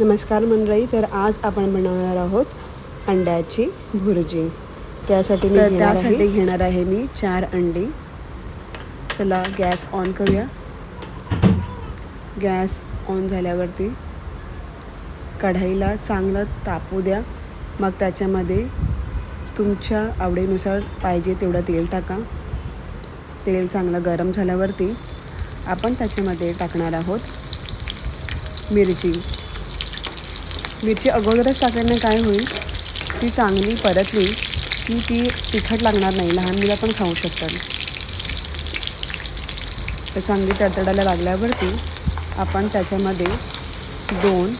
नमस्कार मंडळी तर आज आपण बनवणार आहोत अंड्याची भुर्जी. त्यासाठी मी त्यासाठी घेणार आहे मी चार अंडी. चला गॅस ऑन करूया. गॅस ऑन झाल्यावरती कढईला चांगलं तापू द्या. मग त्याच्यामध्ये तुमच्या आवडीनुसार पाहिजे तेवढं तेल टाका. तेल चांगलं गरम झाल्यावरती आपण त्याच्यामध्ये टाकणार आहोत मिरची. मिरची अगोदरच टाकल्याने काय होईल? ती चांगली परतली की ती तिखट लागणार नाही. लहान मुलं पण खाऊ शकतात. तर चांगली तडतडायला लागल्यावरती आपण त्याच्यामध्ये दोन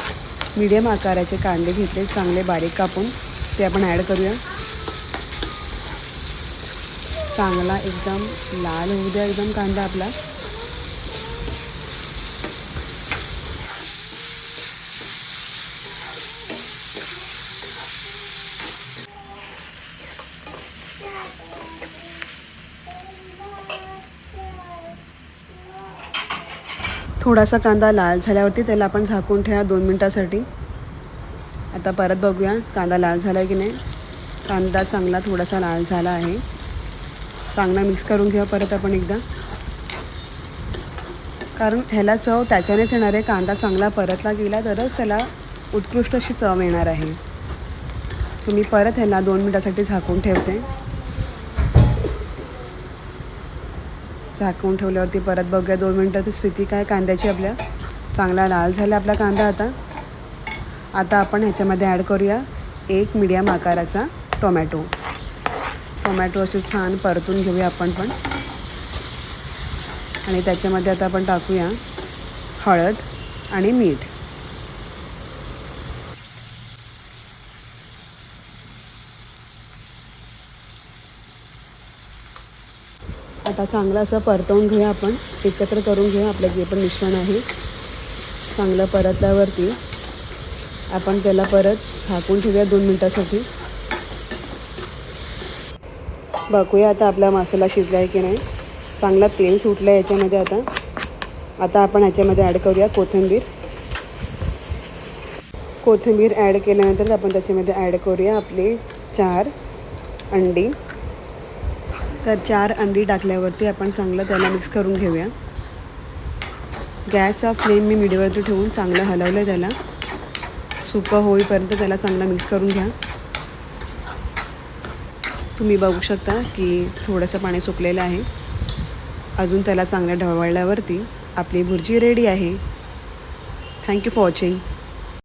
मीडियम आकाराचे कांदे घेतले. चांगले बारीक कापून ते आपण ॲड करूया. चांगला एकदम लाल होऊ द्या एकदम कांदा आपला. थोडासा कांदा लाल झाल्यावरती त्याला आपण झाकून ठेवा दोन मिनटासाठी. आता परत बघूया कांदा लाल झाला आहे की नाही. कांदा चांगला थोडासा लाल झाला आहे. चांगला मिक्स करून घ्या परत आपण एकदा. कारण ह्याला चव त्याच्यानेच येणार आहे. कांदा चांगला परतला गेला तरच त्याला उत्कृष्ट अशी चव येणार आहे. तुम्ही परत ह्याला दोन मिनटासाठी झाकून ठेवते. झाकून ठेवल्यावरती परत बघूया. दोन मिनटाची स्थिती काय? कांद्याची आपल्या चांगला लाल झाला आपला कांदा आता. आता आपण ह्याच्यामध्ये ॲड करूया एक मिडियम आकाराचा टोमॅटो टोमॅटो असे छान परतून घेऊया आपण पण. आणि त्याच्यामध्ये आता आपण टाकूया हळद आणि मीठ. आता चांगलं असं परतवून घेऊया आपण. एकत्र करून घेऊया आपलं जे पण मिश्रण आहे. चांगलं परतल्यावरती आपण त्याला परत झाकून ठेवूया दोन मिनटासाठी. बघूया आता आपला मसाला शिजला आहे की नाही. चांगला तेल सुटलं आहे याच्यामध्ये आता. आता आपण ह्याच्यामध्ये ॲड करूया कोथिंबीर. कोथिंबीर ॲड केल्यानंतर आपण त्याच्यामध्ये ॲड करूया आपले चार अंडी. तर चार अंडी टाकल्यावरती आपण चांगलं त्याला मिक्स करून घेऊया. गॅसचा फ्लेम मी मिडीवरती ठेवून चांगलं हलवलं आहे त्याला. सुकं होईपर्यंत त्याला चांगलं मिक्स करून घ्या. तुम्ही बघू शकता की थोडंसं पाणी सुकलेलं आहे. अजून त्याला चांगलं ढवळल्यावरती आपली भुर्जी रेडी आहे. Thank you for watching